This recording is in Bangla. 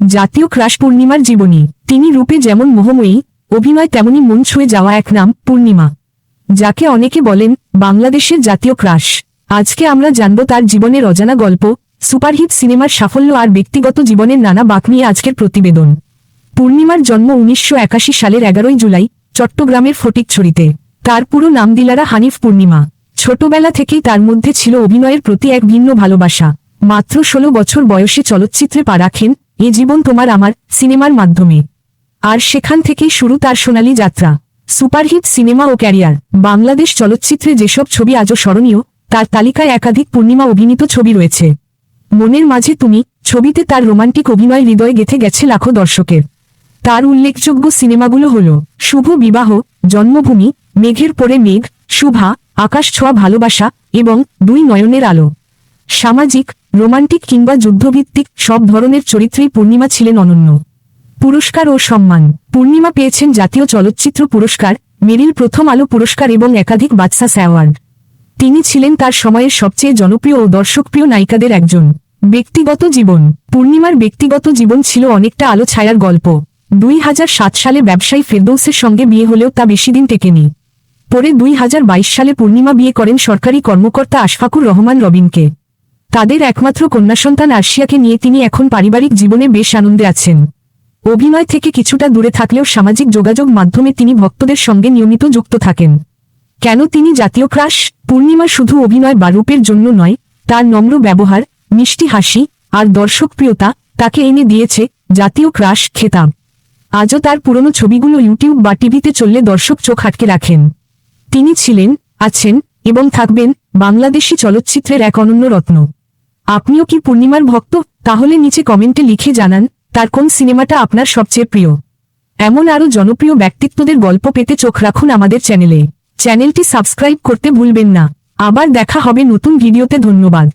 জাতীয় ক্রাশ পূর্ণিমার জীবনী। তিনি রূপে যেমন মোহময়ী, অভিনয় তেমনি মন ছুঁয়ে যাওয়া এক নাম, পূর্ণিমা। যাকে অনেকে বলেন, বাংলাদেশের জাতীয় ক্রাশ। আজকে আমরা জানব তার জীবনের অজানা গল্প, সুপারহিট সিনেমার সাফল্য আর ব্যক্তিগত জীবনের নানা বাক নিয়ে আজকের প্রতিবেদন। পূর্ণিমার জন্ম উনিশশো একাশি সালের এগারোই জুলাই, চট্টগ্রামের ফটিকছড়িতে। তার পুরো নাম দিলারা হানিফ পূর্ণিমা। ছোটবেলা থেকেই তার মধ্যে ছিল অভিনয়ের প্রতি এক ভিন্ন ভালোবাসা। মাত্র ষোলো বছর বয়সে চলচ্চিত্রে পা রাখেন এ জীবন তোমার আমার, সিনেমার মাধ্যমে। আর সেখান থেকেই শুরু তার সোনালী যাত্রা। সুপারহিট সিনেমা ও ক্যারিয়ার। বাংলাদেশ চলচ্চিত্রে যেসব ছবি আজও স্মরণীয়, তার তালিকায় একাধিক পূর্ণিমা অভিনীত ছবি রয়েছে। মনের মাঝে তুমি, ছবিতে তার রোমান্টিক অভিনয় হৃদয়ে গেথে গেছে লাখো দর্শকের। তার উল্লেখযোগ্য সিনেমাগুলো হল, শুভ বিবাহ, জন্মভূমি, মেঘের পরে মেঘ, শুভা, আকাশ ছোঁয়া ভালোবাসা এবং দুই নয়নের আলো। সামাজিক রোমান্টিক কিংবা যুদ্ধভিত্তিক সব ধরনের চরিত্রেই পূর্ণিমা ছিলেন অনন্য। পুরস্কার ও সম্মান। পূর্ণিমা পেয়েছেন জাতীয় চলচ্চিত্র পুরস্কার, মেরিল প্রথম আলো পুরস্কার এবং একাধিক বাদশাস অ্যাওয়ার্ড। তিনি ছিলেন তার সময়ের সবচেয়ে জনপ্রিয় ও দর্শকপ্রিয় নায়িকাদের একজন। ব্যক্তিগত জীবন। পূর্ণিমার ব্যক্তিগত জীবন ছিল অনেকটা আলো ছায়ার গল্প। দুই হাজার সাত সালে ব্যবসায়ী ফেরদৌসের সঙ্গে বিয়ে হলেও তা বেশিদিন টেকেনি। পরে দুই হাজার বাইশ সালে পূর্ণিমা বিয়ে করেন সরকারি কর্মকর্তা আশফাকুর রহমান রবিনকে। তাদের একমাত্র কন্যা সন্তান আর্শিয়াকে নিয়ে তিনি এখন পারিবারিক জীবনে বেশ আনন্দে আছেন। অভিনয় থেকে কিছুটা দূরে থাকলেও সামাজিক যোগাযোগ মাধ্যমে তিনি ভক্তদের সঙ্গে নিয়মিত যুক্ত থাকেন। কেন তিনি জাতীয় ক্রাশ, পূর্ণিমা শুধু অভিনয় বা রূপের জন্য নয়, তার নম্র ব্যবহার, মিষ্টি হাসি আর দর্শকপ্রিয়তা তাকে এনে দিয়েছে জাতীয় ক্রাশ খেতাব। আজও তার পুরনো ছবিগুলো ইউটিউব বা টিভিতে চললে দর্শক চোখ আটকে রাখেন। তিনি ছিলেন, আছেন এবং থাকবেন বাংলাদেশি চলচ্চিত্রের এক অনন্য রত্ন। আপনিও কি পূর্ণিমার ভক্ত? তাহলে নিচে কমেন্টে লিখে জানান, তার কোন সিনেমাটা আপনার সবচেয়ে প্রিয়? এমন আরও জনপ্রিয় ব্যক্তিত্বদের গল্প পেতে চোখ রাখুন আমাদের চ্যানেলে। চ্যানেলটি সাবস্ক্রাইব করতে ভুলবেন না। আবার দেখা হবে নতুন ভিডিওতে, ধন্যবাদ।